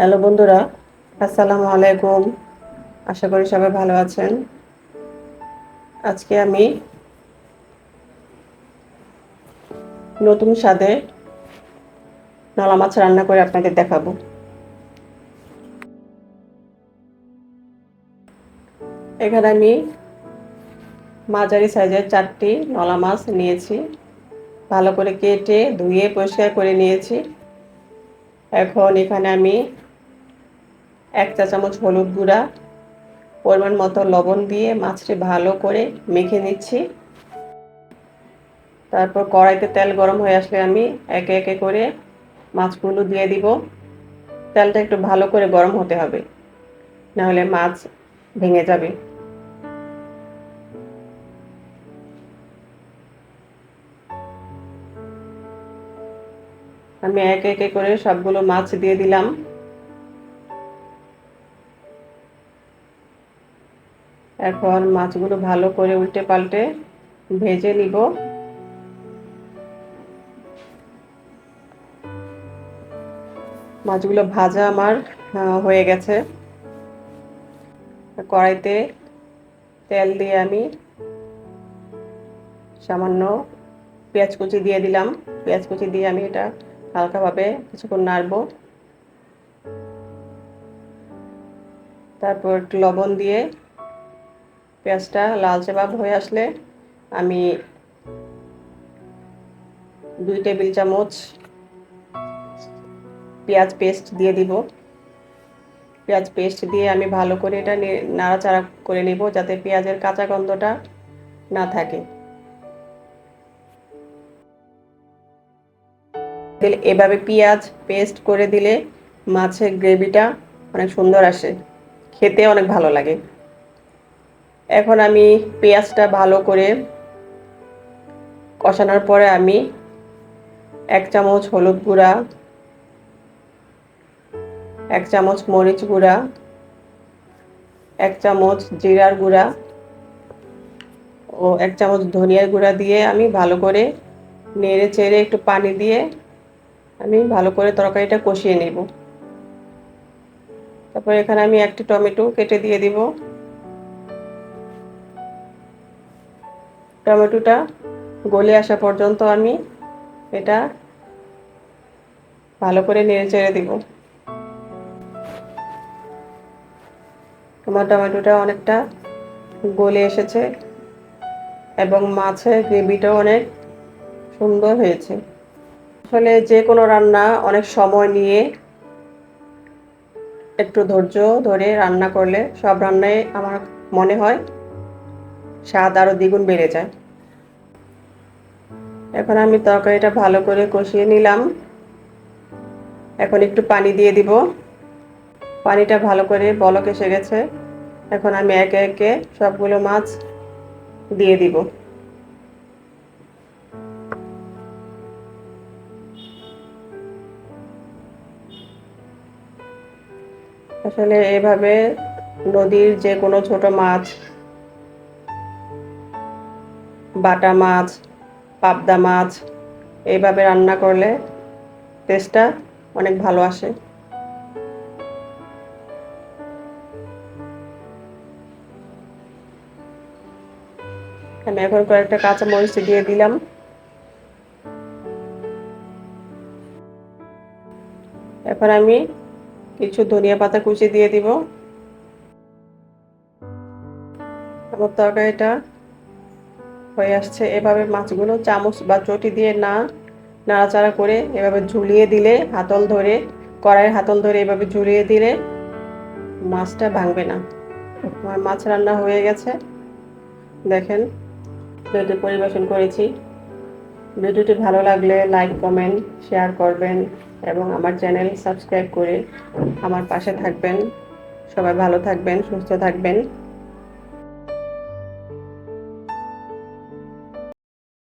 Hello বন্ধুরা, আসসালামু আলাইকুম। আশা করি সবাই ভালো আছেন। আজকে আমি নতুন স্বাদে নলা মাছ রান্না করে আপনাদের দেখাবো। এখানে আমি মাঝারি সাইজের চারটি নলা মাছ নিয়েছি। ভালো করে কেটে ধুয়ে পরিষ্কার করে নিয়েছি। এখন এখানে আমি এক চা চামচ হলুদ গুঁড়া, পরিমাণ মতো লবণ দিয়ে মাছটি ভালো করে মেখে নিচ্ছি। তারপর কড়াইতে তেল গরম হয়ে আসলে আমি একে একে করে মাছগুলো দিয়ে দিব। তেলটা একটু ভালো করে গরম হতে হবে, নাহলে মাছ ভেঙে যাবে। আমি একে একে করে সবগুলো মাছ দিয়ে দিলাম। এখন মাছগুলো ভালো করে উল্টে পাল্টে ভেজে নিব। মাছগুলো ভাজা আমার হয়ে গেছে। কড়াইতে তেল দিয়ে আমি সামান্য পেঁয়াজ কুচি দিয়ে দিলাম। পেঁয়াজ কুচি দিয়ে আমি এটা হালকাভাবে কিছুক্ষণ নাড়ব। তারপর লবণ দিয়ে পেঁয়াজটা লালচে ভাব হয়ে আসলে আমি দুই টেবিল চামচ পেঁয়াজ পেস্ট দিয়ে দিব। পেঁয়াজ পেস্ট দিয়ে আমি ভালো করে এটা নাড়াচাড়া করে নিব যাতে পেঁয়াজের কাঁচা গন্ধটা না থাকে। এভাবে পেঁয়াজ পেস্ট করে দিলে মাছের গ্রেভিটা অনেক সুন্দর আসে। খেতে অনেক ভালো লাগে। এখন আমি পেঁয়াজটা ভালো করে কষানোর পরে আমি এক চামচ হলুদ গুঁড়া, এক চামচ মরিচ গুঁড়া, এক চামচ জিরার গুঁড়া ও এক চামচ ধনিয়ার গুঁড়া দিয়ে আমি ভালো করে নেড়ে চেড়ে একটু পানি দিয়ে আমি ভালো করে তরকারিটা কষিয়ে নেব। তারপর এখানে আমি একটি টমেটো কেটে দিয়ে দিব। টমেটোটা গলে আসা পর্যন্ত আমি এটা ভালো করে নেড়ে চেড়ে দিব। আমার টমেটোটা অনেকটা গলে এসেছে এবং মাছের গ্রেভিটাও অনেক সুন্দর হয়েছে। আসলে যে কোনো রান্না অনেক সময় নিয়ে একটু ধৈর্য ধরে রান্না করলে সব রান্নায় আমার মনে হয় স্বাদ আরও দ্বিগুণ বেড়ে যায়। এখন আমি তরকারিটা ভালো করে কষিয়ে নিলাম। এখন একটু পানি দিয়ে দিব। পানিটা ভালো করে বলক এসে গেছে। এখন আমি একে একে সবগুলো মাছ দিয়ে দিব। আসলে এভাবে নদীর যে কোনো ছোট মাছ বাটা মাছ, পাবদা মাছ, এইভাবে রান্না করলে টেস্টটা অনেক ভালো আসে। আমি এখন কয়েকটা কাঁচা মরিচ দিয়ে দিলাম। এখন আমি কিছু ধনিয়া পাতা কুচি দিয়ে দিব। আমার তরকারিটা হয়ে আসছে। এভাবে মাছগুলো চামচ বা চটি দিয়ে না নাড়াচাড়া করে এভাবে ঝুলিয়ে দিলে, হাতল ধরে, কড়াইয়ের হাতল ধরে এভাবে ঝুলিয়ে দিলে মাছটা ভাঙবে না। আমার মাছ রান্না হয়ে গেছে। দেখেন প্লেটে পরিবেশন করেছি। ভিডিওটি ভালো লাগলে লাইক, কমেন্ট, শেয়ার করবেন এবং আমার চ্যানেল সাবস্ক্রাইব করে আমার পাশে থাকবেন। সবাই ভালো থাকবেন, সুস্থ থাকবেন।